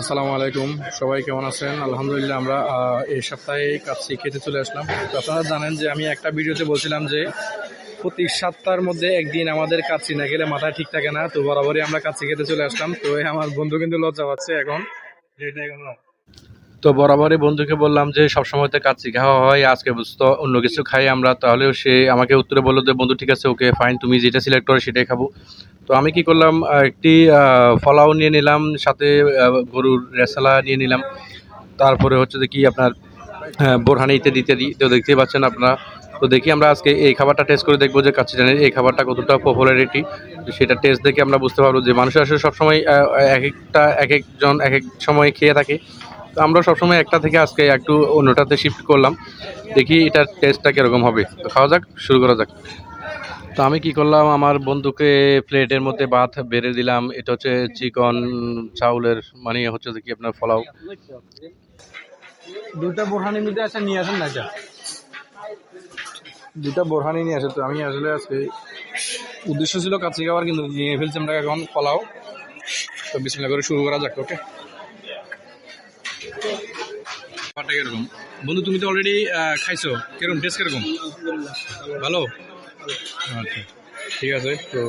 আসসালামু আলাইকুম। সবাই কেমন আছেন? আলহামদুলিল্লাহ আমরা এই সপ্তাহে কাজ খেতে চলে আসলাম। আপনারা জানেন যে আমি একটা ভিডিওতে বলছিলাম যে প্রতি সাতটার মধ্যে একদিন আমাদের কাচ্ছি না গেলে মাথায় ঠিক থাকে না, তো বরাবরই আমরা কাচ্ছি খেতে চলে আসলাম। তো আমার বন্ধু কিন্তু লজ্জা পাচ্ছে এখন যেটা এখন। তো বরাবরই বন্ধুকে বললাম যে সবসময় তো কাচ্চি খাওয়া হয় আজকে বুঝতো অন্য কিছু খাই আমরা তাহলেও সে আমাকে উত্তরে বলল যে বন্ধু ঠিক আছে ওকে ফাইন তুমি যেটা সিলেক্ট করো সেটাই খাব। তো আমি কি করলাম একটি ফলাও নিয়ে নিলাম সাথে গরুর রেসালা নিয়ে নিলাম। তারপরে হচ্ছে যে কি আপনার আহ, বোরহানি ইত্যাদি ইত্যাদি তো দেখতেই পাচ্ছেন আপনারা। তো দেখি আমরা আজকে এই খাবারটা টেস্ট করে দেখব যে কাচ্চিটানের এই খাবারটা কতটা পপুলারিটি সেটা টেস্ট দেখে আমরা বুঝতে পারব যে মানুষ আসলে সবসময় এক একটা এক একজন এক এক সময় খেয়ে থাকে। তো আমরা সবসময় একটা থেকে আজকে একটু অন্যটাতে শিফট করলাম। দেখি এটার টেস্টটা কীরকম হবে। তো খাওয়া যাক শুরু করা যাক। তো আমি কি করলাম আমার বন্ধুকে প্লেটের মধ্যে ভাত বেড়ে দিলাম। এটা হচ্ছে চিকন চাউলের মানে হচ্ছে যে কি আপনার ফলাও দুটা বোরহানি মিটে আছে নিয়ে আসেন না এটা। দুটা বোরহানি নিয়ে আসে তো। আমি আসলে আজকে উদ্দেশ্য ছিল কাছে খাওয়ার কিন্তু নিয়ে ফেলছি আমরা এখন ফলাও তো বিসমিল্লাহ করে শুরু করা যাক ওকে খাবারটা কীরকম? বন্ধু, তুমি তো অলরেডি খাইছো। কীরকম? টেস্ট কীরকম? ভালো? আচ্ছা ঠিক আছে। তো